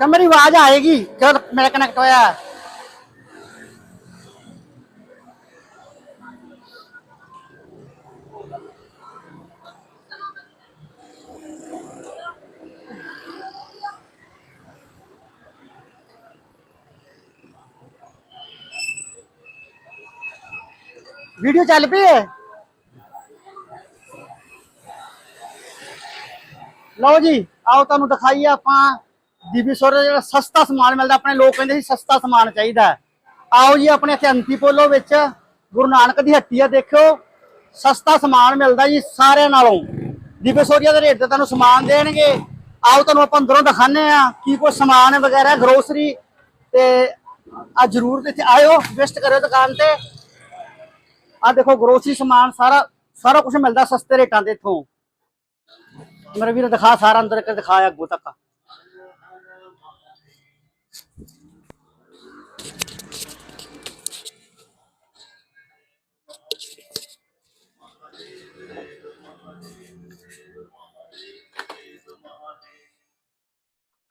ਕਿ ਮੇਰੀ ਆਵਾਜ਼ ਆਏਗੀ ਜਦ ਮੇਰਾ ਕਨੈਕਟ ਹੋਇਆ ਹੈ। ਵੀਡੀਓ ਚੱਲ ਪਈ ਹੈ ਲਓ ਜੀ ਆਓ ਤੁਹਾਨੂੰ ਦਿਖਾਈਏ ਆਪਾਂ ਦੀਪੀ ਸੋਰੇ ਦਾ ਜਿਹੜਾ ਸਸਤਾ ਸਮਾਨ ਮਿਲਦਾ, ਆਪਣੇ ਲੋਕ ਕਹਿੰਦੇ ਸੀ ਸਸਤਾ ਸਮਾਨ ਚਾਹੀਦਾ ਆਓ ਜੀ ਆਪਣੇ ਇੱਥੇ ਅੰਤੀਪੋਲੋ ਵਿੱਚ, ਗੁਰੂ ਨਾਨਕ ਦੀ ਹੱਟੀ ਆ, ਦੇਖਿਓ, ਸਸਤਾ ਸਮਾਨ ਮਿਲਦਾ ਜੀ ਸਾਰਿਆਂ ਨਾਲੋਂ। ਦੀਪੇ ਸੋਰੀਆ ਦੇ ਰੇਟ ਤੇ ਤੁਹਾਨੂੰ ਸਮਾਨ ਦੇਣਗੇ। ਆਓ ਤੁਹਾਨੂੰ ਆਪਾਂ ਅੰਦਰੋਂ ਦਿਖਾਣੇ ਆ ਕੀ ਕੋਈ ਸਮਾਨ ਵਗੈਰਾ ਗਰੋਸਰੀ ਤੇ ਆ ਜਰੂਰ ਇੱਥੇ ਆਇਓ ਵਿਸਟ ਕਰਿਓ ਦੁਕਾਨ ਤੇ। ਆ ਦੇਖੋ ਗਰੋਸਰੀ ਸਮਾਨ ਸਾਰਾ ਸਾਰਾ ਕੁਝ ਮਿਲਦਾ ਸਸਤੇ ਰੇਟਾਂ ਤੇ ਇਥੋਂ। ਮੇਰੇ ਵੀਰ ਦਿਖਾ ਸਾਰਾ ਅੰਦਰ, ਇੱਕ ਦਿਖਾਇਆ ਅੱਗੋਂ ਤੱਕ।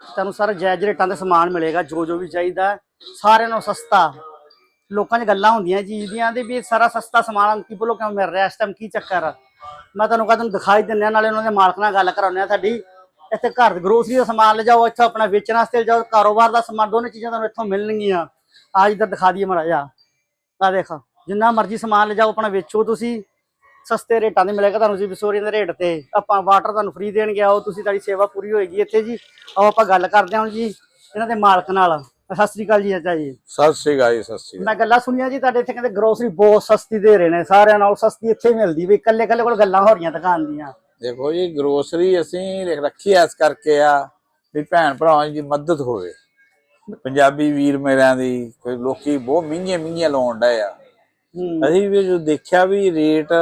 ਤੁਹਾਨੂੰ ਸਾਰਾ ਜਾਇਜ਼ ਰੇਟਾਂ ਦਾ ਸਮਾਨ ਮਿਲੇਗਾ, ਜੋ ਜੋ ਵੀ ਚਾਹੀਦਾ ਸਾਰਿਆਂ ਨੂੰ ਸਸਤਾ। ਲੋਕਾਂ 'ਚ ਗੱਲਾਂ ਹੁੰਦੀਆਂ ਚੀਜ਼ ਦੀਆਂ ਦੇ ਵੀ ਸਾਰਾ ਸਸਤਾ ਸਮਾਨ ਅੰਕੀ ਬੋਲੋ, ਕਿਉਂ ਮਿਲ ਰਿਹਾ ਇਸ ਟਾਈਮ ਕੀ ਚੱਕਰ ਆ? ਮੈਂ ਤੁਹਾਨੂੰ ਕਹਿੰਦਾ ਦਿਖਾਈ ਦਿੰਦੇ ਆ ਨਾਲੇ ਉਹਨਾਂ ਦੇ ਮਾਲਕ ਨਾਲ ਗੱਲ ਕਰਾਉਂਦੇ ਆ ਤੁਹਾਡੀ ਇੱਥੇ ਘਰ ਦੀ ਗਰੋਸਰੀ ਦਾ ਸਮਾਨ ਲੈ ਜਾਓ ਇੱਥੇ ਆਪਣਾ ਵੇਚਣ ਵਾਸਤੇ ਜਾਓ ਕਾਰੋਬਾਰ ਦਾ ਸਮਾਨ ਦੋਨੇ ਚੀਜ਼ਾਂ ਤੁਹਾਨੂੰ ਇੱਥੋਂ ਮਿਲਣਗੀਆਂ। ਆ ਇੱਧਰ ਦਿਖਾ ਦਈਏ ਮੜਾ ਜਾ ਆ ਦੇਖ ਜਿੰਨਾ ਮਰਜ਼ੀ ਸਮਾਨ ਲੈ ਜਾਓ ਆਪਣਾ ਵੇਚੋ ਤੁਸੀਂ। ਸਸਤੇ ਰੇਟਾਂ ਦੇ ਮਿਲੇਗਾ ਤੁਹਾਨੂੰ ਜੀ ਵਿਸੋਰੀਆਂ ਦੇ ਰੇਟ ਤੇ। ਆਪਾਂ ਵਾਟਰ ਤੁਹਾਨੂੰ ਫ੍ਰੀ ਦੇਣਗੇ ਆਓ ਤੁਸੀਂ ਤੁਹਾਡੀ ਸੇਵਾ ਪੂਰੀ ਹੋਏਗੀ ਇੱਥੇ ਜੀ। ਆਓ ਆਪਾਂ ਗੱਲ ਕਰਦੇ ਹਾਂ ਜੀ ਇਹਨਾਂ ਦੇ ਮਾਲਕ ਨਾਲ। ਸਤਿ ਸ੍ਰੀ ਅਕਾਲ ਜੀ ਅੱਜਾ ਜੀ। ਸਤਿ ਸ੍ਰੀ ਅਕਾਲ ਜੀ ਸਤਿ ਸ੍ਰੀ ਅਕਾਲ। ਮੈਂ ਗੱਲਾਂ ਸੁਣੀਆਂ ਜੀ ਤੁਹਾਡੇ ਇੱਥੇ ਕਹਿੰਦੇ ਗਰੋਸਰੀ ਬਹੁਤ ਸਸਤੀ ਦੇ ਰਹੇ ਨੇ ਸਾਰਿਆਂ ਨਾਲੋਂ ਸਸਤੀ ਇੱਥੇ ਮਿਲਦੀ ਵੀ ਇਕੱਲੇ ਇਕੱਲੇ ਕੋਲ ਗੱਲਾਂ ਹੋ ਰਹੀਆਂ ਦੁਕਾਨ ਦੀਆਂ। ਦੇਖੋ ਜੀ ਗਰੋਸਰੀ ਅਸੀਂ ਰੱਖੀ ਐ ਇਸ ਕਰਕੇ ਆ ਵੀ ਭੈਣ ਭਰਾਵਾਂ ਦੀ ਮਦਦ ਹੋਵੇ। ਪੰਜਾਬੀ ਵੀਰ ਮੇਰਿਆਂ ਦੀ ਕੋਈ ਲੋਕੀ ਬਹੁਤ ਮਹਿੰਗੀਆਂ ਮਹਿੰਗੀਆਂ ਲਾਉਣ ਡਏ ਆ। ਅਸੀਂ ਵੀ ਜੋ ਦੇਖਿਆ ਵੀ ਰੇਟ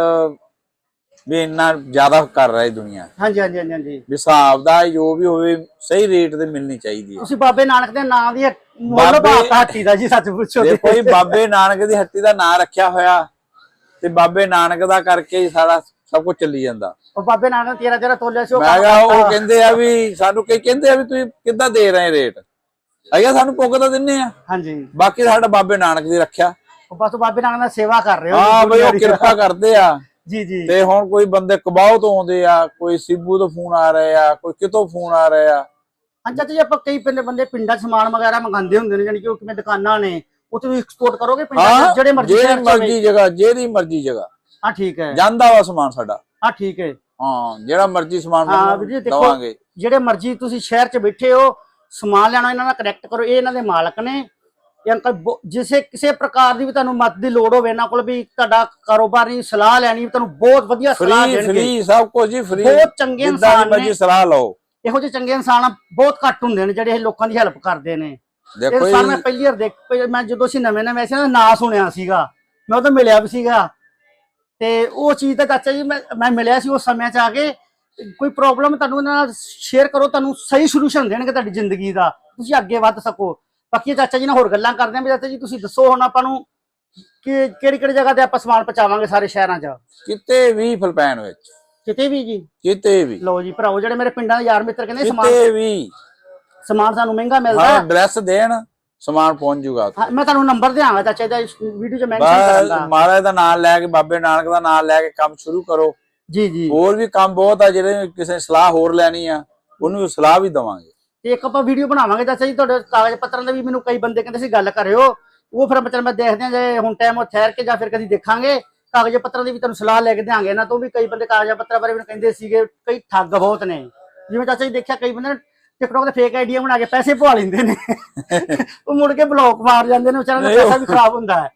ਵੀ ਇੰਨਾ ਜ਼ਿਆਦਾ ਕਰ ਰਹੀ ਦੁਨੀਆ। ਹਾਂਜੀ ਹਾਂਜੀ ਹਾਂਜੀ ਹਾਂਜੀ। ਵੀ ਹਿਸਾਬ ਦਾ ਜੋ ਵੀ ਹੋਵੇ ਸਹੀ ਰੇਟ ਤੇ ਮਿਲਣੀ ਚਾਹੀਦੀ ਹੈ ਤੁਸੀਂ ਬਾਬੇ ਨਾਨਕ ਦੇ ਨਾਂ ਦੀ ਮੁੱਲ ਬਾਤ ਹਾਟੀ ਦਾ ਜੀ ਸੱਚ ਪੁੱਛੋ ਤੇ। ਜੀ ਬਾਬੇ ਨਾਨਕ ਦੀ ਹੱਟੀ ਦਾ ਨਾਂ ਰੱਖਿਆ ਹੋਇਆ। ਤੇ ਬਾਬੇ ਨਾਨਕ ਦਾ ਕਰਕੇ ਹੀ ਸਾਰਾ ਸਭ ਕੁਝ ਚੱਲੀ ਜਾਂਦਾ। ਉਹ ਬਾਬੇ ਨਾਨਕ ਤੇਰਾ ਤੇਰਾ ਤੋਲਿਆ ਸੀ ਉਹ ਮੈਂ ਕਿਹਾ ਉਹ। ਕਹਿੰਦੇ ਆ ਵੀ ਸਾਨੂੰ ਕਈ ਕਹਿੰਦੇ ਆ ਵੀ ਤੁਸੀਂ ਕਿੱਦਾਂ ਦੇ ਰਹੇ ਰੇਟ? ਅਈਆ ਸਾਨੂੰ ਪੁੱਗਦਾ ਦਿੰਨੇ ਆ। ਹਾਂਜੀ। ਬਾਕੀ ਸਾਡਾ ਬਾਬੇ ਨਾਨਕ ਦੀ ਰੱਖਿਆ। ਉਹ ਬਸ ਬਾਬੇ ਨਾਨਕ ਦਾ ਸੇਵਾ ਕਰ ਰਹੇ ਹੋ ਹਾਂ ਬਈ ਉਹ ਕਿਰਪਾ ਕਰਦੇ ਆ। ਜੀ ਜੀ। ਤੇ ਹੁਣ ਕੋਈ ਬੰਦੇ ਕਬਾਓ ਤੋਂ ਆਉਂਦੇ ਆ ਕੋਈ ਸਿੱਬੂ ਤੋਂ ਫੋਨ ਆ ਰਹੇ ਆ ਕੋਈ ਕਿਤੋਂ ਫੋਨ ਆ ਰਹੇ ਆ। ਹਾਂ ਚਾਚਾ ਜੀ ਆਪਾਂ ਕਈ ਪਿੰਡ ਬੰਦੇ ਪਿੰਡਾਂ 'ਚ ਸਮਾਨ ਵਗੈਰਾ ਮੰਗਾਉਂਦੇ ਹੁੰਦੇ ਨੇ ਜਾਨੀ ਕਿ ਉਹ ਕਿਵੇਂ ਦੁਕਾਨਾਂ ਨੇ ਉਹ ਤੁਸੀਂ ਐਕਸਪੋਰਟ ਕਰੋਗੇ ਪਿੰਡਾਂ ਜਿਹੜੇ। ਮਰਜ਼ੀ ਜਗ੍ਹਾ ਜਿਹੜੀ ਮਰਜ਼ੀ ਜਗ੍ਹਾ। ਹਾਂ ਠੀਕ ਹੈ। ਜਾਂਦਾ ਵਾ ਸਮਾਨ ਸਾਡਾ। ਹਾਂ ਠੀਕ ਹੈ। ਹਾਂ ਜਿਹੜਾ ਮਰਜ਼ੀ ਸਮਾਨ ਹਾਂ ਵੀਰ ਜੀ ਦੇਖੋ ਜਿਹੜੇ ਮਰਜ਼ੀ ਤੁਸੀਂ ਸ਼ਹਿਰ 'ਚ ਬੈਠੇ ਹੋ ਸਮਾਨ ਲੈਣਾ ਇਹਨਾਂ ਨਾਲ ਕਨੈਕਟ ਕਰੋ ਇਹ ਇਹਨਾਂ ਦੇ ਮਾਲਕ ਨੇ। ਇਹ ਅੰਕਲ ਜਿਸੇ ਕਿਸੇ ਪ੍ਰਕਾਰ ਦੀ ਵੀ ਤੁਹਾਨੂੰ ਮਦਦ ਦੀ ਲੋੜ ਹੋਵੇ ਇਹਨਾਂ ਕੋਲ ਵੀ ਤੁਹਾਡਾ ਕਾਰੋਬਾਰ ਸਲਾਹ ਲੈਣੀ ਤੁਹਾਨੂੰ ਬਹੁਤ ਵਧੀਆ ਸਲਾਹ ਦੇਣਗੇ। ਫ੍ਰੀ ਸਭ ਕੁਝ ਜੀ ਫ੍ਰੀ ਬਹੁਤ ਚੰਗੇ ਇਨਸਾਨ ਨੇ। ਸਲਾਹ ਲਓ। ਇਹੋ ਜਿਹੇ ਚੰਗੇ ਇਨਸਾਨ ਬਹੁਤ ਘੱਟ ਹੁੰਦੇ ਨੇ ਜਿਹੜੇ ਇਹ ਲੋਕਾਂ ਦੀ ਹੈਲਪ ਕਰਦੇ ਨੇ। ਦੇਖੋ ਇਨਸਾਨ ਮੈਂ ਜੀ ਪਹਿਲੀ ਵਾਰ ਦੇਖ ਮੈਂ ਜਦੋਂ ਸੀ ਨਵੇਂ ਨਵੇਂ ਸੀ ਨਾ ਨਾਂ ਸੁਣਿਆ ਸੀਗਾ। ਮੈਂ ਉਦੋਂ ਮਿਲਿਆ ਵੀ ਸੀਗਾ। ਤੇ ਉਹ ਚੀਜ਼ ਦਾ ਚਾਚਾ ਜੀ ਮੈਂ ਮੈਂ ਮਿਲਿਆ ਸੀ ਉਸ ਸਮੇਂ 'ਚ ਆ ਕੇ। ਕੋਈ ਪ੍ਰੋਬਲਮ ਤੁਹਾਨੂੰ ਇਹਨਾਂ ਨਾਲ ਸ਼ੇਅਰ ਕਰੋ ਤੁਹਾਨੂੰ ਸਹੀ ਸੋਲੂਸ਼ਨ ਦੇਣਗੇ ਤੁਹਾਡੀ ਜ਼ਿੰਦਗੀ ਦਾ। ਤੁਸੀਂ ਅੱਗੇ ਵੱਧ ਸਕੋ। ਬਾਕੀ ਚਾਚਾ ਜੀ ਨਾਲ ਹੋਰ ਗੱਲਾਂ ਕਰਦੇ ਆਂ ਵੀ ਚਾਚਾ ਜੀ ਤੁਸੀਂ ਦੱਸੋ ਹੁਣ ਆਪਾਂ ਨੂੰ ਕਿ ਕਿਹੜੀ ਕਿਹੜੀ ਜਗ੍ਹਾ ਤੇ ਆਪਾਂ ਸਮਾਨ ਪਹੁੰਚਾਵਾਂਗੇ ਸਾਰੇ ਸ਼ਹਿਰਾਂ 'ਚ? ਕਿਤੇ ਵੀ ਫਿਲਪੈਨ ਵਿੱਚ। ਕਿਤੇ ਵੀ ਜੀ? ਕਿਤੇ ਵੀ। ਲਓ ਜੀ ਭਰਾਓ ਜਿਹੜੇ ਮੇਰੇ ਪਿੰਡਾਂ ਦੇ ਯਾਰ ਮਿੱਤਰ ਕਹਿੰਦੇ ਸਮਾਨ ਕਿਤੇ ਵੀ। ਸਮਾਨ ਸਾਨੂੰ ਮਹਿੰਗਾ ਮਿਲਦਾ ਹਾਂ ਹੈ। ਐਡਰੈਸ ਦੇਣ। ਸਮਾਨ ਪਹੁੰਚ ਜੂਗਾ। ਹਾਂ, ਮੈਂ ਤੁਹਾਨੂੰ ਨੰਬਰ ਦਿਆਂਗਾ ਚਾਚਾ ਦਾ ਵੀਡੀਓ 'ਚ ਮੈਂਸ਼ਨ ਬਸ ਕਰਾਂਗਾ। ਮਹਾਰਾਜ ਦਾ ਨਾਮ ਲੈ ਕੇ ਬਾਬੇ ਨਾਨਕ ਦਾ ਨਾਮ ਲੈ ਕੇ ਕੰਮ ਸ਼ੁਰੂ ਕਰੋ। ਜੀ ਜੀ। ਹੋਰ ਵੀ ਕੰਮ ਬਹੁਤ ਆ ਜਿਹੜੇ ਕਿਸੇ ਨੇ ਸਲਾਹ ਹੋਰ ਲੈਣੀ ਆ ਉਹਨੂੰ ਵੀ ਸਲਾਹ ਵੀ ਦਵਾਂਗੇ। ਤੇ ਇੱਕ ਆਪਾਂ ਵੀਡੀਓ ਬਣਾਵਾਂਗੇ ਚਾਚਾ ਜੀ ਤੁਹਾਡੇ ਕਾਗਜ਼ ਪੱਤਰਾਂ ਦੇ ਵੀ ਮੈਨੂੰ ਕਈ ਬੰਦੇ ਕਹਿੰਦੇ ਸੀ ਗੱਲ ਕਰਿਓ। ਉਹ ਫਿਰ ਮਤਲਬ ਮੈਂ ਦੇਖਦੇ ਆ ਜੇ ਹੁਣ ਟਾਈਮ ਉਹ ਠਹਿਰ ਕੇ ਜਾਂ ਫਿਰ ਕਦੀ ਦੇਖਾਂਗੇ। ਕਾਗਜ਼ ਪੱਤਰਾਂ ਦੀ ਵੀ ਤੁਹਾਨੂੰ ਸਲਾਹ ਲੈ ਕੇ ਦਿਆਂਗੇ। ਇਹਨਾਂ ਤੋਂ ਵੀ ਕਈ ਬੰਦੇ ਕਾਗਜ਼ ਪੱਤਰਾਂ ਬਾਰੇ ਮੈਨੂੰ ਕਹਿੰਦੇ ਸੀਗੇ ਕਈ ਠੱਗ ਬਹੁਤ ਨੇ। ਜਿਵੇਂ ਚਾਚਾ ਜੀ ਦੇਖਿਆ ਕਈ ਬੰਦੇ ਟਿਕਟੋਕ ਤੇ ਫੇਕ ਆਈਡੀਆਂ ਬਣਾ ਕੇ ਪੈਸੇ ਪਵਾ ਲੈਂਦੇ ਨੇ। ਉਹ ਮੁੜ ਕੇ ਬਲੌਕ ਮਾਰ ਜਾਂਦੇ ਨੇ ਵਿਚਾਰਿਆਂ ਦਾ ਪੈਸਾ ਵੀ ਖਰਾਬ ਹੁੰਦਾ ਹੈ।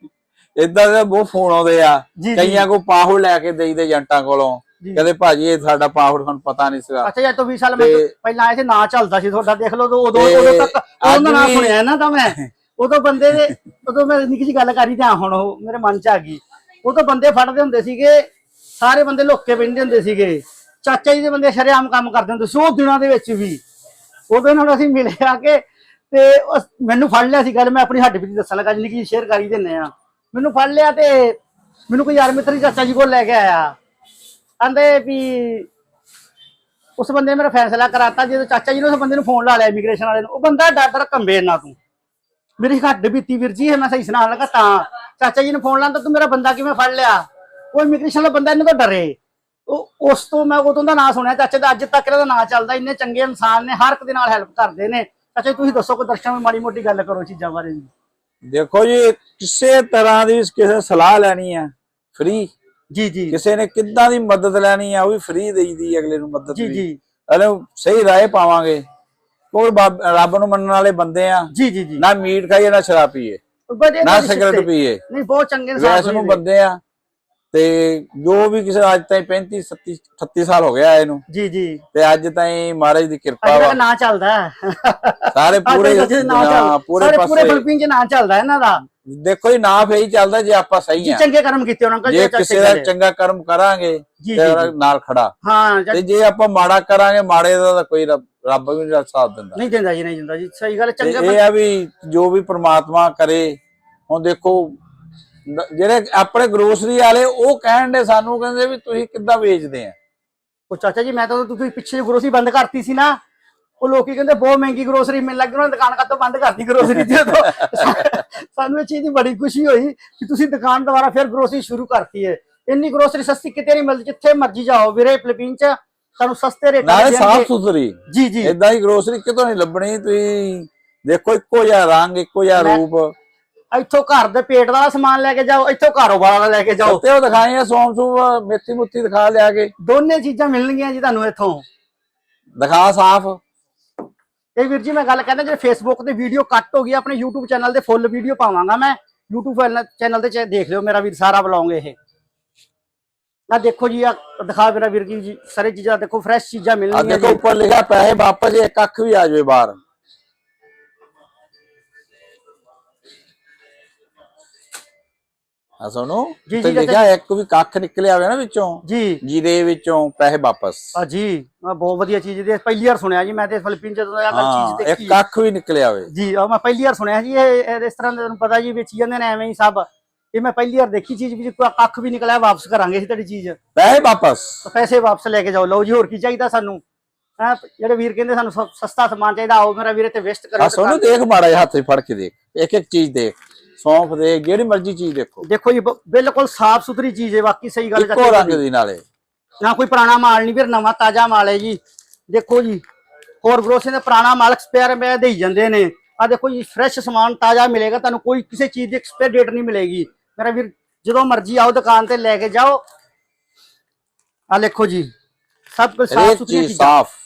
ਇਦਾਂ ਦੇ ਬਹੁਤ ਫੋਨ ਆਉਂਦੇ ਆ। ਜੀ ਜੀ। ਕਈਆਂ ਕੋ ਪਾਹੋ ਲੈ ਕੇ ਦੇਈਦੇ ਏਜੰਟਾਂ ਕੋਲੋਂ। ਜੀ। ਕਹਿੰਦੇ ਭਾਜੀ ਇਹ ਸਾਡਾ ਪਾਹੋ ਤੁਹਾਨੂੰ ਪਤਾ ਨਹੀਂ ਸੀਗਾ। ਅੱਛਾ ਜੀ ਤੋਂ 20 ਸਾਲ ਮੈਂ ਤੇ- ਪਹਿਲਾਂ ਆਏ ਸੀ ਨਾਂ ਚੱਲਦਾ ਸੀ ਤੁਹਾਡਾ ਦੇਖ ਲਓ ਉਦੋਂ ਉਦੋਂ ਤੇ ਤੱਕ ਉਹਨਾਂ ਨਾਂ ਸੁਣਿਆ ਨਾ ਤਾਂ ਮੈਂ। ਉਦੋਂ ਬੰਦੇ ਦੇ ਉਦੋਂ ਮੈਂ ਨਿੱਕੀ ਜਿਹੀ ਗੱਲ ਕਰੀ ਤਾਂ ਹੁਣ ਉਹ ਮੇਰੇ ਮਨ ਚ ਆ ਗਈ। ਉਦੋਂ ਬੰਦੇ ਫੜਦੇ ਹੁੰਦੇ ਸੀਗੇ ਸਾਰੇ ਬੰਦੇ ਲੁੱਕ ਕੇ ਬੈਠਦੇ ਹੁੰਦੇ ਸੀਗੇ। ਚਾਚਾ ਜੀ ਦੇ ਬੰਦੇ ਸ਼ਰੇਆਮ ਕੰਮ ਕਰਦੇ ਹੁੰਦੇ ਸੀ ਉਹ ਦਿਨਾਂ ਦੇ ਵਿੱਚ ਵੀ। ਉਹਦੇ ਨਾਲ ਅਸੀਂ ਮਿਲੇ ਆ ਕੇ ਤੇ ਉਸ- ਮੈਨੂੰ ਫੜ ਲਿਆ ਸੀ ਗੱਲ ਮੈਂ ਆਪਣੀ ਹੱਡ ਬੀਤੀ ਦੱਸਣ ਲੱਗਾ, ਜਿੰਨੀ ਕੀ ਸ਼ੇਅਰ ਕਰੀ ਦਿੰਨੇ ਆ। ਮੈਨੂੰ ਫੜ ਲਿਆ ਤੇ ਮੈਨੂੰ ਕੋਈ ਯਾਰ ਮਿੱਤਰ ਹੀ ਚਾਚਾ ਜੀ ਕੋਲ ਲੈ ਕੇ ਆਇਆ। ਕਹਿੰਦੇ ਵੀ ਉਸ ਬੰਦੇ ਨੇ ਮੇਰਾ ਫੈਸਲਾ ਕਰਾਤਾ, ਜਦੋਂ ਚਾਚਾ ਜੀ ਨੇ ਉਸ ਬੰਦੇ ਨੂੰ ਫੋਨ ਲਾ ਲਿਆ ਇਮੀਗ੍ਰੇਸ਼ਨ ਵਾਲੇ ਨੂੰ, ਉਹ ਬੰਦਾ ਡਰ ਡਰ ਕੰਬੇ ਨਾ ਤੂੰ। ਮੇਰੀ ਹੱਡ ਬੀਤੀ ਵੀਰ ਜੀ ਹੈ ਮੈਂ ਸਹੀ ਸੁਣਾ ਲੱਗਾ ਤਾਂ। ਚਾਚਾ ਜੀ ਨੂੰ ਫੋਨ ਲਾਉਂਦਾ ਤੂੰ ਮੇਰਾ ਬੰਦਾ ਕਿਵੇਂ ਫੜ ਲਿਆ? ਉਹ ਇਮੀਗ੍ਰੇਸ਼ਨ ਵਾਲਾ ਬੰਦਾ, ਇਹਨੂੰ ਤੋਂ ਡਰੇ। ਉਹ ਉਸ ਤੋਂ ਮੈਂ ਉਦੋਂ ਦਾ ਨਾਂ ਸੁਣਿਆ ਚਾਚੇ ਦਾ ਅੱਜ ਤੱਕ ਇਹਦਾ ਨਾਂ ਚੱਲਦਾ ਇੰਨੇ ਚੰਗੇ ਇਨਸਾਨ ਨੇ ਹਰ ਇੱਕ ਦੇ ਨਾਲ ਹੈਲਪ ਕਰਦੇ ਨੇ। ਚਾਚਾ ਤੁਸੀਂ ਦੱਸੋ ਕੋਈ ਦਰਸ਼ਕਾਂ ਨੂੰ ਮਾੜੀ ਮੋਟੀ ਗੱਲ ਕਰੋ ਚੀਜ਼ਾਂ ਬਾਰੇ ਜੀ। ਦੇਖੋ ਜੀ ਕਿਸੇ ਤਰ੍ਹਾਂ ਦੀ ਕਿਸੇ ਸਲਾਹ ਲੈਣੀ ਆ ਫ੍ਰੀ ਜੀ ਜੀ। ਕਿਸੇ ਨੇ ਕਿੱਦਾਂ ਦੀ ਮਦਦ ਲੈਣੀ ਆ ਉਹ ਵੀ ਫ੍ਰੀ ਦੇਈਦੀ ਅਗਲੇ ਨੂੰ ਮਦਦ ਜੀ ਜੀ। ਅਰੇ ਸਹੀ ਰਾਏ ਪਾਵਾਂਗੇ। ਕੋਈ ਬਾਬ- ਰੱਬ ਨੂੰ ਮੰਨਣ ਵਾਲੇ ਬੰਦੇ ਆ। ਜੀ ਜੀ ਜੀ। ਨਾ ਮੀਟ ਖਾਈਏ ਨਾ ਸ਼ਰਾਬ ਪੀਏ। ਨਾ ਸਿਗਰਟ ਪੀਏ। ਨਹੀਂ ਬਹੁਤ ਚੰਗੇ ਇਨਸਾਨ ਵੈਸੇ ਨੇ। ਬੰਦੇ ਆ। ਤੇ ਜੋ ਵੀ ਕਿਸੇ ਅੱਜ ਤਾਈਂ 35 37 38 ਸਾਲ ਹੋ ਗਿਆ ਇਹਨੂੰ। ਜੀ ਜੀ। ਤੇ ਅੱਜ ਤਾਈਂ ਮਹਾਰਾਜ ਦੀ ਕਿਰਪਾ ਵਾ। ਨਾਂ ਚੱਲਦਾ। ਹੈ ਸਾਰੇ ਪੂਰੇ ਹਾਂ, ਪੂਰੇ ਪੂਰੇ ਫਿਲੀਪੀਨ ਚ ਨਾਂ ਚੱਲਦਾ ਇਹਨਾਂ ਦਾ। ਦੇਖੋ ਜੀ ਨਾ ਫੇਈ ਚੱਲਦਾ ਜੇ ਆਪਾਂ ਸਹੀ ਆ। ਚੰਗੇ ਕਰਮ ਕੀਤੇ ਉਹਨਾਂ ਕੋਲ ਜੇ ਕਿਸੇ ਦਾ ਚੰਗਾ ਕਰਮ ਕਰਾਂਗੇ ਤੇ ਨਾਲ ਖੜਾ। ਹਾਂ ਤੇ ਜੇ ਆਪਾਂ ਮਾੜਾ ਕਰਾਂਗੇ ਮਾੜੇ ਦਾ ਤਾਂ ਕੋਈ ਰੱਬ ਵੀ ਨਹੀਂ ਸਾਥ ਦਿੰਦਾ। ਨਹੀਂ ਦਿੰਦਾ ਜੀ ਨਹੀਂ ਦਿੰਦਾ ਜੀ। ਸਹੀ ਗੱਲ ਹੈ, ਚੰਗੇ ਇਹ ਆ ਵੀ ਜੋ ਵੀ ਪ੍ਰਮਾਤਮਾ ਕਰੇ ਹੁਣ ਦੇਖੋ ਜਿਹੜੇ ਆਪਣੇ ਗਰੋਸਰੀ ਵਾਲੇ ਉਹ ਕਹਿਣ ਦੇ ਸਾਨੂੰ ਕਹਿੰਦੇ ਵੀ ਤੁਸੀਂ ਕਿੱਦਾਂ ਵੇਚਦੇ ਆ? ਉਹ ਚਾਚਾ ਜੀ ਮੈਂ ਤਾਂ ਤੁਸੀਂ ਪਿੱਛੇ ਗਰੋਸਰੀ ਬੰਦ ਕਰਤੀ ਸੀ ਨਾ ਉਹ ਲੋਕੀ ਕਹਿੰਦੇ ਬਹੁਤ ਮਹਿੰਗੀ ਗਰੋਸਰੀ ਮਿਲਣ ਲੱਗੀ ਉਹਨਾਂ ਦੁਕਾਨ ਕਾਤੋਂ ਬੰਦ ਕਰਤੀ ਗਰੋਸਰੀ ਦੀ ਉਦੋਂ। ਸਾਨੂੰ ਇਹ ਚੀਜ਼ ਦੀ ਬੜੀ ਖੁਸ਼ੀ ਹੋਈ ਕਿ ਤੁਸੀਂ ਦੁਕਾਨ ਦੁਬਾਰਾ ਫਿਰ ਗਰੋਸਰੀ ਸ਼ੁਰੂ ਕਰਤੀ ਹੈ ਇੰਨੀ ਗਰੋਸਰੀ ਸਸਤੀ ਕਿਤੇ ਨਹੀਂ ਮਿਲਦੀ ਜਿੱਥੇ ਮਰਜ਼ੀ ਜਾਓ ਵੀਰੇ ਫਿਲੀਪੀਨ ਚ ਤੁਹਾਨੂੰ ਸਸਤੇ ਰੇਟਾਂ ਨਾਲੇ ਤੇ ਸਾਫ਼। ਸੁਥਰੀ। ਜੀ ਜੀ। ਇਦਾਂ ਹੀ ਗਰੋਸਰੀ ਕਿਤੋਂ ਨਹੀਂ ਲੱਭਣੀ ਤੁਸੀਂ ਦੇਖੋ ਇੱਕੋ ਜਿਹਾ ਰੰਗ ਇੱਕੋ ਜਿਹਾ ਰੂਪ। ਇੱਥੋਂ ਘਰ ਦੇ ਪੇਟ ਦਾ ਸਮਾਨ ਲੈ ਕੇ ਜਾਓ ਇੱਥੋਂ ਕਾਰੋਬਾਰ ਵਾਲਾ ਲੈ ਕੇ ਜਾਓ। ਤੇ ਉਹ ਦਿਖਾਏ ਆ ਸੋਮ ਸੂਮ ਮੇਥੀ ਮੁੱਥੀ ਦਿਖਾ ਲਿਆ ਕੇ। ਦੋਨੇ ਚੀਜ਼ਾਂ ਮਿਲਣਗੀਆਂ ਜੀ ਤੁਹਾਨੂੰ ਇੱਥੋਂ। ਦਿਖਾ ਸਾਫ਼। ਇਹ ਵੀਰ ਜੀ ਮੈਂ ਗੱਲ ਕਹਿੰਦਾ ਜੇ ਫੇਸਬੁੱਕ ਤੇ ਵੀਡੀਓ ਕੱਟ ਹੋ ਗਈ ਆਪਣੇ YouTube ਚੈਨਲ ਤੇ ਫੁੱਲ ਵੀਡੀਓ ਪਾਵਾਂਗਾ ਮੈਂ। YouTube ਚੈਨਲ ਤੇ ਦੇਖ ਲਿਓ ਮੇਰਾ ਵੀਰ ਸਾਰਾ ਬਲੌਂਗ ਇਹ। ਆ ਦੇਖੋ ਜੀ ਆ ਦਿਖਾ ਮੇਰਾ ਵੀਰ ਜੀ ਸਾਰੇ ਚੀਜ਼ਾਂ ਦੇਖੋ ਫਰੈਸ਼ ਚੀਜ਼ਾਂ ਆ ਮਿਲਣਗੀਆਂ ਦੇਖੋ ਉੱਪਰ ਲਿਖਿਆ ਪੈਸੇ ਵਾਪਸ ਇੱਕ ਅੱਖ ਵੀ ਆ ਜਾਵੇ ਬਾਹਰ। ਆ ਸੁਣੋ ਜੀ, ਤੇ ਜੀ, ਲਿਖਿਆ ਇੱਕ ਵੀ ਕੱਖ ਨਿਕਲਿਆ ਹੋਵੇ ਨਾ ਵਿੱਚੋਂ ਜੀ। ਜਿਹਦੇ ਵਿੱਚੋਂ ਪੈਸੇ ਵਾਪਸ। ਆ ਜੀ। ਆ ਬਹੁਤ ਵਧੀਆ ਚੀਜ਼ ਦੀ ਪਹਿਲੀ ਵਾਰ ਸੁਣਿਆ ਜੀ ਮੈਂ ਤੇ ਫਿਲੀਪੀਨ ਜਦੋਂ ਗੱਲ ਹਾਂ ਚੀਜ਼ ਇੱਕ ਦੇਖੀ। ਕੱਖ ਵੀ ਨਿਕਲਿਆ ਹੋਵੇ। ਜੀ ਆ ਮੈਂ ਪਹਿਲੀ ਵਾਰ ਸੁਣਿਆ ਜੀ ਇਹ ਇਸ ਤਰ੍ਹਾਂ ਦੇ ਤੁਹਾਨੂੰ ਪਤਾ ਜੀ ਵੇਚੀ ਜਾਂਦੇ ਨੇ ਐਵੇਂ ਹੀ ਸਭ। ਇਹ ਮੈਂ ਪਹਿਲੀ ਵਾਰ ਦੇਖੀ ਚੀਜ਼ ਵੀ ਕੋਈ ਕੱਖ ਵੀ ਨਿਕਲਿਆ ਵਾਪਸ ਕਰਾਂਗੇ ਅਸੀਂ ਤੁਹਾਡੀ ਚੀਜ਼। ਪੈਸੇ ਵਾਪਸ। ਤਾਂ ਪੈਸੇ ਵਾਪਸ ਲੈ ਕੇ ਜਾਓ। ਲਓ ਜੀ ਹੋਰ ਕੀ ਚਾਹੀਦਾ ਸਾਨੂੰ? ਜਿਹੜੇ ਵੀਰ ਕਹਿੰਦੇ ਸਾਨੂੰ ਸਸਤਾ ਸਮਾਨ ਚਾਹੀਦਾ ਆਓ ਮੇਰਾ ਵੀਰ ਇੱਥੇ ਵੇਸਟ ਆ ਕਰਿਓ ਸੋਨੂੰ ਦੇਖ ਮਾੜਾ ਜਿਹਾ ਹੱਥ ਫੜ ਕੇ ਦੇਖ। ਇੱਕ ਇੱਕ ਚੀਜ਼ ਦੇਖ। ਸੌਂਫ ਦੇਖ ਜਿਹੜੀ ਮਰਜ਼ੀ ਚੀਜ਼ ਦੇਖੋ। ਦੇਖੋ ਜੀ ਬ- ਬਿਲਕੁਲ ਸਾਫ਼ ਸੁਥਰੀ ਚੀਜ਼ ਹੈ ਬਾਕੀ ਸਹੀ ਗੱਲ ਇੱਕੋ ਰੰਗ। ਦੀ ਨਾਲੇ। ਨਾ ਕੋਈ ਪੁਰਾਣਾ ਮਾਲ ਨਹੀਂ ਵੀਰ ਨਵਾਂ ਤਾਜ਼ਾ ਮਾਲ ਹੈ ਜੀ। ਦੇਖੋ ਜੀ ਹੋਰ ਗਰੋਸਰੀ ਦਾ ਪੁਰਾਣਾ ਮਾਲ ਐਕਸਪਾਇਰ ਮੈਂ ਦੇਈ ਜਾਂਦੇ ਨੇ। ਆ ਦੇਖੋ ਜੀ ਫਰੈਸ਼ ਸਮਾਨ ਤਾਜ਼ਾ ਮਿਲੇਗਾ ਤੁਹਾਨੂੰ ਕੋਈ ਕਿਸੇ ਚੀਜ਼ ਦੀ ਐਕਸਪਾਇਰ ਡੇਟ ਨਹੀਂ ਮਿਲੇਗੀ। ਮੇਰਾ ਵੀਰ ਜਦੋਂ ਮਰਜ਼ੀ ਆਓ ਦੁਕਾਨ ਤੇ ਲੈ ਕੇ ਜਾਓ। ਆ ਦੇਖੋ ਜੀ ਸਭ ਕੁਝ ਸਾਫ਼ ਹਰੇਕ ਸੁਥਰੀ ਚੀਜ਼ ਚੀਜ਼ਾਂ। ਸਾਫ਼।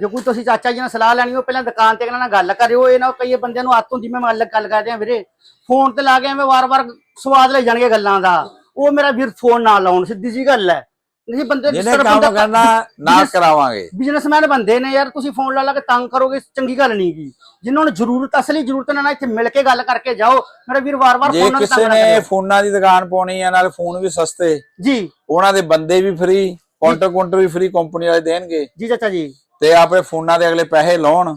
ਜੇ ਕੋਈ ਤੁਸੀਂ ਚਾਚਾ ਜੀ ਨਾਲ ਸਲਾਹ ਲੈਣੀ ਹੋ ਪਹਿਲਾਂ ਦੁਕਾਨ ਤੇ ਇਹਨਾਂ ਨਾਲ ਗੱਲ ਕਰਿਓ ਇਹ ਨਾ ਕਈ ਬੰਦਿਆਂ ਨੂੰ ਆਦਤ ਹੁੰਦੀ ਮੈਂ ਅਲੱਗ ਗੱਲ ਕਰਦੇ ਆ ਵੀਰੇ। ਫੋਨ ਤੇ ਲਾ ਕੇ ਐਵੇਂ ਵਾਰ-ਵਾਰ ਸਵਾਦ ਲਈ ਜਾਣਗੇ ਗੱਲਾਂ ਦਾ। ਉਹ ਮੇਰਾ ਵੀਰ ਫੋਨ ਨਾ ਲਾਉਣ ਸਿੱਧੀ ਜੀ ਗੱਲ ਹੈ। ਨਹੀਂ ਬੰਦੇ ਜਿਹਨੇ ਕੰਮ ਕਰਨਾ ਨਾ ਕਰਾਵਾਂਗੇ। ਬਿਜ਼ਨਸਮੈਨ ਬੰਦੇ ਨੇ ਯਾਰ ਤੁਸੀਂ ਫੋਨ ਲਾ ਲਾ ਕੇ ਤੰਗ ਕਰੋਗੇ ਚੰਗੀ ਗੱਲ ਨਹੀਂ ਗੀ। ਜਿਨ੍ਹਾਂ ਨੂੰ ਜ਼ਰੂਰਤ ਅਸਲੀ ਜ਼ਰੂਰਤ ਨਾਲ ਇੱਥੇ ਮਿਲ ਕੇ ਗੱਲ ਕਰਕੇ ਜਾਓ। ਮੇਰਾ ਵੀਰ ਵਾਰ-ਵਾਰ ਫੋਨਾਂ ਤੇ ਕਿਸੇ ਨਾ ਨੇ ਫੋਨਾਂ ਦੀ ਦੁਕਾਨ ਪਾਉਣੀ ਆ ਨਾਲ ਫੋਨ ਵੀ ਸਸਤੇ ਜੀ। ਉਹਨਾਂ ਦੇ ਬੰਦੇ ਵੀ ਫ੍ਰੀ ਕਾਊਂਟਰ ਕਾਊਂਟਰ ਵੀ ਫ੍ਰੀ ਕੰਪਨੀ ਵਾਲੇ ਦੇਣਗੇ। ਜੀ ਚਾਚਾ ਜੀ। ਤੇ ਆਪਣੇ ਫੋਨਾਂ ਦੇ ਅਗਲੇ ਪੈਸੇ ਲਾਉਣ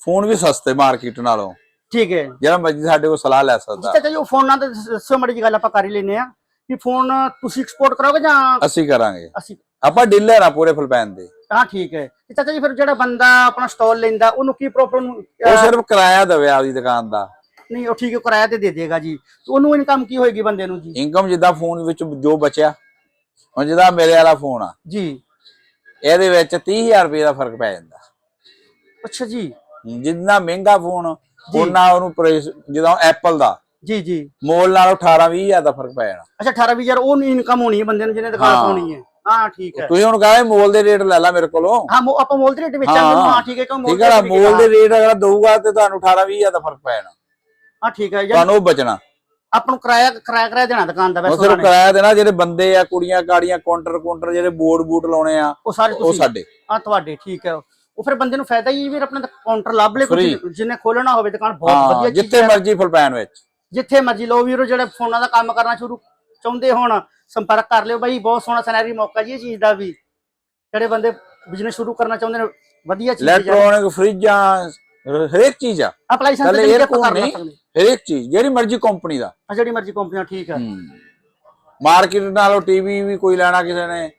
ਫੋਨ ਵੀ ਸਸਤੇ ਮਾਰਕੀਟ ਨਾਲੋਂ। ਠੀਕ ਹੈ। ਜਿਹੜਾ ਮਰਜ਼ੀ ਸਾਡੇ ਕੋਲ ਸਲਾਹ ਲੈ ਸਕਦਾ। ਚਾਚਾ ਜੀ ਉਹ ਫੋਨਾਂ ਤੇ ਦੱਸੋ ਮੜੀ ਜੀ ਗੱਲ ਆਪਾਂ ਕਰ ਹੀ ਲੈਨੇ ਆ ਕਿ ਫੋਨ ਤੁਸੀਂ ਐਕਸਪੋਰਟ ਕਰੋਗੇ ਜਾਂ ਅਸੀਂ ਕਰਾਂਗੇ। ਅਸੀਂ ਆਪਾਂ ਡੀਲਰ ਆ ਪੂਰੇ ਫਿਲਪੈਨ ਦੇ। ਹਾਂ ਠੀਕ ਹੈ। ਤੇ ਚਾਚਾ ਜੀ ਫਿਰ ਜਿਹੜਾ ਬੰਦਾ ਆਪਣਾ ਸਟਾਲ ਲੈਂਦਾ ਉਹਨੂੰ ਕੀ ਪ੍ਰੋਪਰ ਉਹ ਸਿਰਫ ਕਿਰਾਇਆ ਦੇਵੇ ਆਪਦੀ ਦੁਕਾਨ ਦਾ। ਨਹੀਂ ਉਹ ਠੀਕ ਹੈ ਕਿਰਾਇਆ ਤੇ ਦੇ ਦੇਗਾ ਜੀ। ਉਹਨੂੰ ਇਨਕਮ ਕੀ ਹੋਏਗੀ ਬੰਦੇ ਨੂੰ ਜੀ? ਇਨਕਮ ਜਿੱਦਾਂ ਫੋਨ ਵਿੱਚ ਜੋ ਬਚਿਆ ਹੁਣ ਜਿੱਦਾਂ ਮੇਰੇ ਵਾਲਾ ਫੋਨ ਆ। ਜੀ। ਇਹਦੇ ਵਿੱਚ 30000 ਰੁਪਏ ਦਾ ਫ਼ਰਕ ਪੈ ਜਾਂਦਾ। ਅੱਛਾ ਜੀ। ਜਿੰਨਾ ਮਹਿੰਗਾ ਫੋਨ। ਉਹਨਾਂ ਉਹਨੂੰ ਜਿੱਦਾਂ ਐਪਲ ਦਾ। ਜੀ ਜੀ। ਮੋਲ ਨਾਲੋਂ 18 20000 ਦਾ ਫ਼ਰਕ ਪੈ ਜਾਣਾ। ਅੱਛਾ 18 20000 ਉਹ ਨਹੀਂ ਇਨਕਮ ਹੋਣੀ ਹੈ ਬੰਦੇ ਨੂੰ ਜਿਹਨੇ ਦੁਕਾਨ। ਪਾਉਣੀ ਹੈ। ਹਾਂ ਠੀਕ ਹੈ। ਤੁਸੀਂ ਹੁਣ ਕਹੇ ਮੋਲ ਦੇ ਰੇਟ ਲੈ ਲੈ ਮੇਰੇ ਕੋਲੋਂ। ਹਾਂ ਮੋ- ਆਪਾਂ ਮੋਲ ਦੇ ਰੇਟ ਵਿੱਚ ਹਾਂ। ਹਾਂ। ਠੀਕ ਹੈ ਕਿਉਂ ਠੀਕ ਹੈ ਨਾ ਮੋਲ ਦੇ ਰੇਟ ਅਗਰ ਦਊਗਾ ਤੇ ਤੁਹਾਨੂੰ 18 20000 ਦਾ ਫ਼ਰਕ ਪੈ ਜਾਣਾ। ਹਾਂ ਠੀਕ ਹੈ ਜੀ ਤੁਹਾਨੂੰ ਉਹ ਬਚਣਾ। ਆਪਾਂ ਨੂੰ ਕਿਰਾਇਆ ਕਿਰਾਇਆ ਕਿਰਾਇਆ ਦੇਣਾ ਦੁਕਾਨ ਦਾ ਵੈਸੇ ਸਿਰਫ ਕਿਰਾਇਆ ਦੇਣਾ ਜਿਹੜੇ ਬੰਦੇ ਆ ਕੁੜੀਆਂ ਕਾੜੀਆਂ ਕਾਊਂਟਰ ਕਾਊਂਟਰ ਜਿਹੜੇ ਬੋਰਡ ਬੂਟ ਲਾਉਣੇ ਆ ਉਹ ਸਾਰੇ ਉਹ ਸਾਡੇ। ਹਾਂ ਤੁਹਾਡੇ ਠੀਕ ਹੈ। ਉਹ ਫਿਰ ਬੰਦੇ ਨੂੰ ਫਾਇਦਾ ਹੀ ਵੀ ਆਪਣਾ ਕਾਊਂਟਰ ਲੱਭ ਲੇ। ਕੁਝ ਜਿਹਨੇ ਖੋਲਣਾ ਹੋਵੇ ਦੁਕਾਨ ਬਹੁਤ ਵਧੀਆ ਚੀਜ਼ ਜਿੱਥੇ ਮਰਜ਼ੀ ਫਿਲਪੈਨ ਵਿੱਚ। ਜਿੱਥੇ ਮਰਜ਼ੀ ਲੋ ਵੀਰੋ ਜਿਹੜੇ ਫੋਨਾਂ ਦਾ ਕੰਮ ਕਰਨਾ ਸ਼ੁਰੂ ਚਾਹੁੰਦੇ ਹੋਣ ਸੰਪਰਕ ਕਰ ਲਿਓ ਬਾਈ ਬਹੁਤ ਸੋਹਣਾ ਸੁਨਹਿਰੀ ਮੌਕਾ ਜੀ ਇਹ ਚੀਜ਼ ਦਾ ਵੀ। ਜਿਹੜੇ ਬੰਦੇ ਬਿਜ਼ਨਸ ਸ਼ੁਰੂ ਕਰਨਾ ਚਾਹੁੰਦੇ ਨੇ ਵਧੀਆ ਚੀਜ਼ ਇਲੈਕਟ੍ਰੋਨਿਕ ਫ੍ਰਿਜਾਂ ਹਰੇਕ ਚੀਜ਼ ਆ। ਅਪਲਾਈ ਕੱਲ ਸੰਤੇ 에ਅਰ ਆਪਾਂ ਕਰ ਨਹੀਂ ਸਕਦੇ ਹਰੇਕ ਚੀਜ਼ ਜਿਹੜੀ ਮਰਜ਼ੀ ਕੰਪਨੀ ਦਾ। ਆ ਜਿਹੜੀ ਮਰਜ਼ੀ ਕੰਪਨੀਆਂ ਠੀਕ ਹੈ। ਮਾਰਕੀਟ ਨਾਲੋਂ ਟੀਵੀ ਵੀ ਕੋਈ ਲੈਣਾ ਕਿਸੇ ਨੇ।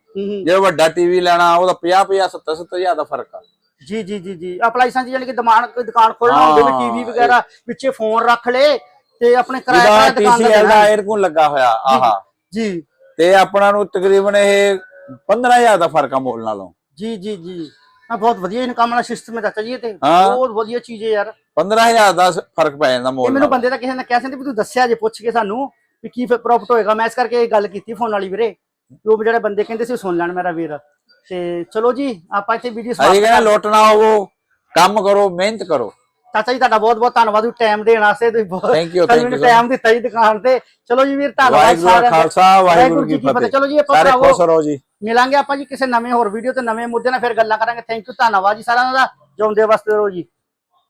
ਜੇ ਵੱਡਾ ਟੀਵੀ ਲੈਣਾ ਉਹਦਾ 50 50 70 70 ਹਜ਼ਾਰ ਦਾ ਫ਼ਰਕ ਆ। ਜੀ ਜੀ ਜੀ ਜੀ। ਅਪਲਾਈਸਾਂ ਦੀ ਜਾਨੀ ਕਿ ਦੁਕਾਨ ਕੋਈ ਦੁਕਾਨ ਖੋਲਣਾ ਹੋਵੇ ਹਾਂ, ਟੀਵੀ ਵਗੈਰਾ ਵਿੱਚੇ ਫੋਨ ਰੱਖ ਲੇ ਤੇ ਆਪਣੇ ਕਿਰਾਏ ਤੇ ਦੁਕਾਨ ਦਾ ਦਾ। 에ਅਰਕੂਨ ਲੱਗਾ ਹੋਇਆ ਆਹਾ। ਜੀ। ਤੇ ਆਪਣਾ ਨੂੰ ਤਕਰੀਬਨ ਇਹ 15000 ਦਾ ਫ਼ਰਕ ਆ ਮੁੱਲ ਨਾਲੋਂ। ਜੀ ਜੀ ਜੀ। ਆ ਬਹੁਤ ਵਧੀਆ ਇਨਕਮ ਵਾਲਾ ਸਿਸਟਮ ਹੈ ਚਾਚਾ ਜੀ ਇਹ ਤੇ। ਹਾਂ। ਬਹੁਤ ਵਧੀਆ ਚੀਜ਼ ਹੈ ਯਾਰ। 15000 ਦਾ ਫ਼ਰਕ ਪੈ ਜਾਂਦਾ ਇਹ ਮੁੱਲ ਮੈਨੂੰ ਨਾਲ। ਬੰਦੇ ਦਾ ਕਿਸੇ ਨੇ ਕਿਹਾ ਸੀ ਵੀ ਤੂੰ ਦੱਸਿਆ ਜੇ ਪੁੱਛ ਕੇ ਸਾਨੂੰ ਵੀ ਕੀ ਪ੍ਰੋਫਿਟ ਹੋਏਗਾ। ਮੈਂ ਇਸ ਕਰਕੇ ਇਹ ਗੱਲ ਕੀਤੀ ਫੋਨ ਵਾਲੀ ਵੀਰੇ। ਵੀ ਉਹ ਜਿਹੜੇ ਬੰਦੇ ਕਹਿੰਦੇ ਸੀ ਸੁਣ ਲੈਣ ਮੇਰਾ ਵੀਰ। ਤੇ ਚਲੋ ਜੀ ਆਪਾਂ ਇੱਥੇ ਵੀਡੀਓ ਅਜੇ ਕਹਿੰਦਾ ਲੋਟਣਾ ਹੋਵੋ ਕੰਮ ਕਰੋ ਮਿਹਨਤ ਕਰੋ। ਚਾਚਾ ਜੀ ਤੁਹਾਡਾ ਬਹੁਤ ਬਹੁਤ ਧੰਨਵਾਦ ਤੁਸੀਂ ਟਾਈਮ ਦੇਣ ਵਾਸਤੇ ਤੁਸੀਂ ਬਹੁਤ Thank you, thank you, sir. Time ਦਿੱਤਾ ਜੀ ਦੁਕਾਨ ਤੇ। ਚਲੋ ਜੀ ਵੀਰ ਧੰਨਵਾਦ ਵਾਹਿਗੁਰੂ ਸਾਰਿਆਂ ਦਾ। ਖਾਲਸਾ ਵਾਹਿਗੁਰੂ ਕੀ ਫਤਿਹ। ਚਲੋ ਜੀ ਆਪਾਂ ਸਾਰੇ ਭਰਾਵੋ। ਖੁਸ਼ ਰਹੋ ਜੀ। ਮਿਲਾਂਗੇ ਆਪਾਂ ਜੀ ਕਿਸੇ ਨਵੇਂ ਹੋਰ ਵੀਡੀਓ ਤੇ ਨਵੇਂ ਮੁੱਦੇ ਨਾਲ ਫਿਰ ਗੱਲਾਂ ਕਰਾਂਗੇ। ਥੈਂਕ ਯੂ ਧੰਨਵਾਦ ਜੀ ਸਾਰਿਆਂ ਦਾ। ਜਿਉਂਦੇ ਵਾਸਤੇ ਰਹੋ ਜੀ।